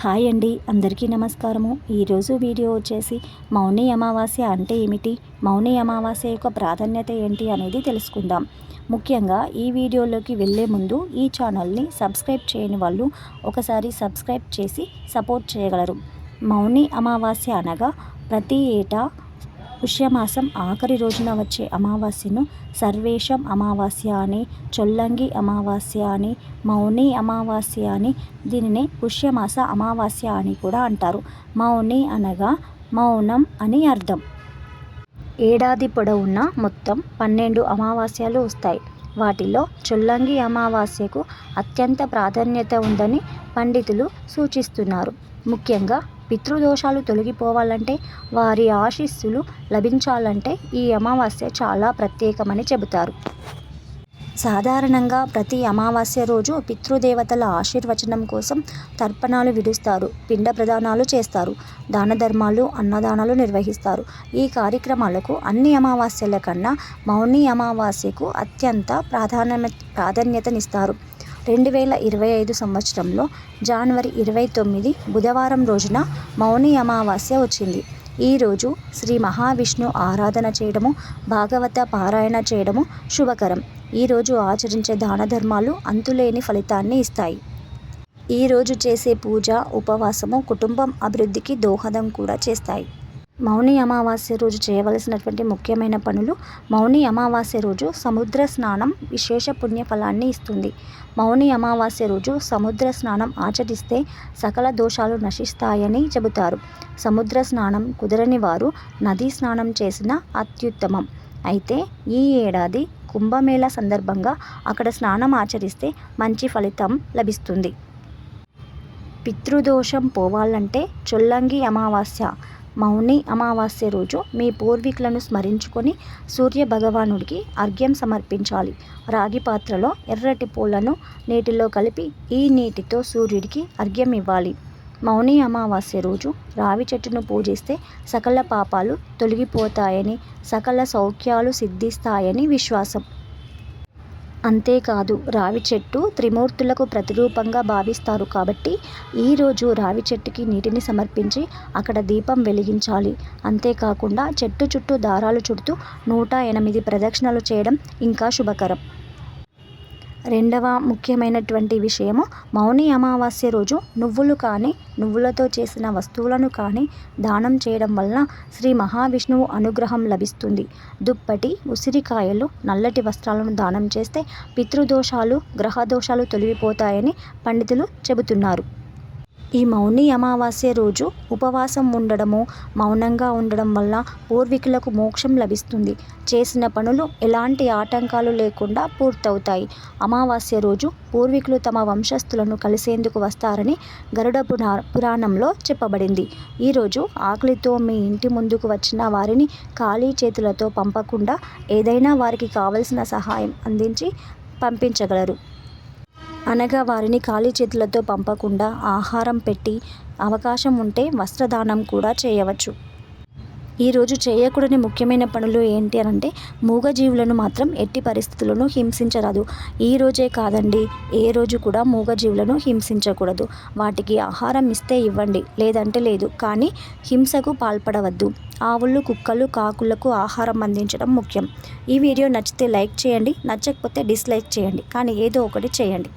Hi అండి అందరికీ నమస్కారము. ఈరోజు వీడియో వచ్చేసి మౌని అమావాస్య అంటే ఏమిటి? మౌని అమావాస్య యొక్క ప్రాధాన్యత ఏంటి అనేది తెలుసుకుందాం. ముఖ్యంగా ఈ వీడియోలోకి వెళ్ళే ముందు ఈ ఛానల్ని సబ్స్క్రైబ్ చేయని వాళ్ళు ఒకసారి సబ్స్క్రైబ్ చేసి సపోర్ట్ చేయగలరు. మౌని అమావాస్య అనగా ప్రతి ఏటా పుష్యమాసం ఆఖరి రోజున వచ్చే అమావాస్యను సర్వేశం అమావాస్య అని చొల్లంగి అమావాస్య అని మౌని అమావాస్య అని దీనిని పుష్యమాస అమావాస్య అని కూడా అంటారు. మౌని అనగా మౌనం అని అర్థం. ఏడాది పొడవునా మొత్తం పన్నెండు అమావాస్యలు వస్తాయి. వాటిలో చొల్లంగి అమావాస్యకు అత్యంత ప్రాధాన్యత ఉందని పండితులు సూచిస్తున్నారు. ముఖ్యంగా పితృదోషాలు తొలగిపోవాలంటే వారి ఆశీస్సులు లభించాలంటే ఈ అమావాస్య చాలా ప్రత్యేకమని చెబుతారు. సాధారణంగా ప్రతి అమావాస్య రోజు పితృదేవతల ఆశీర్వచనం కోసం తర్పణాలు విడుస్తారు పిండ ప్రదానాలు చేస్తారు దాన ధర్మాలు అన్నదానాలు నిర్వహిస్తారు. ఈ కార్యక్రమాలకు అన్ని అమావాస్యల కన్నా మౌని అమావాస్యకు అత్యంత ప్రాధాన్య ప్రాధాన్యతనిస్తారు. రెండు వేల ఇరవై ఐదు సంవత్సరంలో జనవరి ఇరవై తొమ్మిది బుధవారం రోజున మౌని అమావాస్య వచ్చింది. ఈరోజు శ్రీ మహావిష్ణు ఆరాధన చేయడము భాగవత పారాయణ చేయడము శుభకరం. ఈరోజు ఆచరించే దాన ధర్మాలు అంతులేని ఫలితాన్ని ఇస్తాయి. ఈరోజు చేసే పూజ ఉపవాసము కుటుంబం అభివృద్ధికి దోహదం కూడా చేస్తాయి. మౌని అమావాస్య రోజు చేయవలసినటువంటి ముఖ్యమైన పనులు మౌని అమావాస్య రోజు సముద్ర స్నానం విశేష పుణ్యఫలాన్ని ఇస్తుంది. మౌని అమావాస్య రోజు సముద్ర స్నానం ఆచరిస్తే సకల దోషాలు నశిస్తాయని చెబుతారు. సముద్ర స్నానం కుదరని వారు నదీ స్నానం చేసిన అత్యుత్తమం. అయితే ఈ ఏడాది కుంభమేళ సందర్భంగా అక్కడ స్నానం ఆచరిస్తే మంచి ఫలితం లభిస్తుంది. పితృదోషం పోవాలంటే చొల్లంగి అమావాస్య మౌని అమావాస్య రోజు మీ పూర్వీకులను స్మరించుకొని సూర్య భగవానుడికి అర్ఘ్యం సమర్పించాలి. రాగి పాత్రలో ఎర్రటి పూలను నీటిలో కలిపి ఈ నీటితో సూర్యుడికి అర్ఘ్యం ఇవ్వాలి. మౌని అమావాస్య రోజు రావి చెట్టును పూజిస్తే సకల పాపాలు తొలగిపోతాయని సకల సౌఖ్యాలు సిద్ధిస్తాయని విశ్వాసం. అంతేకాదు రావి చెట్టు త్రిమూర్తులకు ప్రతిరూపంగా భావిస్తారు కాబట్టి ఈరోజు రావి చెట్టుకి నీటిని సమర్పించి అక్కడ దీపం వెలిగించాలి. అంతేకాకుండా చెట్టు చుట్టూ దారాలు చుడుతూ నూట ఎనిమిది ప్రదక్షిణలు చేయడం ఇంకా శుభకరం. రెండవ ముఖ్యమైనటువంటి విషయము మౌని అమావాస్య రోజు నువ్వులు కానీ నువ్వులతో చేసిన వస్తువులను కానీ దానం చేయడం వలన శ్రీ మహావిష్ణువు అనుగ్రహం లభిస్తుంది. దుప్పటి ఉసిరికాయలు నల్లటి వస్త్రాలను దానం చేస్తే పితృదోషాలు గ్రహదోషాలు తొలగిపోతాయని పండితులు చెబుతున్నారు. ఈ మౌని అమావాస్య రోజు ఉపవాసం ఉండడము మౌనంగా ఉండడం వల్ల పూర్వీకులకు మోక్షం లభిస్తుంది. చేసిన పనులు ఎలాంటి ఆటంకాలు లేకుండా పూర్తవుతాయి. అమావాస్య రోజు పూర్వీకులు తమ వంశస్థులను కలిసేందుకు వస్తారని గరుడ పురా పురాణంలో చెప్పబడింది. ఈరోజు ఆకలితో మీ ఇంటి ముందుకు వచ్చిన వారిని ఖాళీ చేతులతో పంపకుండా ఏదైనా వారికి కావలసిన సహాయం అందించి పంపించగలరు. అనగా వారిని ఖాళీ చేతులతో పంపకుండా ఆహారం పెట్టి అవకాశం ఉంటే వస్త్రదానం కూడా చేయవచ్చు. ఈరోజు చేయకూడని ముఖ్యమైన పనులు ఏంటి అని అంటే మూగజీవులను మాత్రం ఎట్టి పరిస్థితులను హింసించరాదు. ఈ రోజే కాదండి ఏ రోజు కూడా మూగజీవులను హింసించకూడదు. వాటికి ఆహారం ఇస్తే ఇవ్వండి లేదంటే లేదు. కానీ హింసకు పాల్పడవద్దు. ఆవులు కుక్కలు కాకులకు ఆహారం అందించడం ముఖ్యం. ఈ వీడియో నచ్చితే లైక్ చేయండి నచ్చకపోతే డిస్లైక్ చేయండి. కానీ ఏదో ఒకటి చేయండి.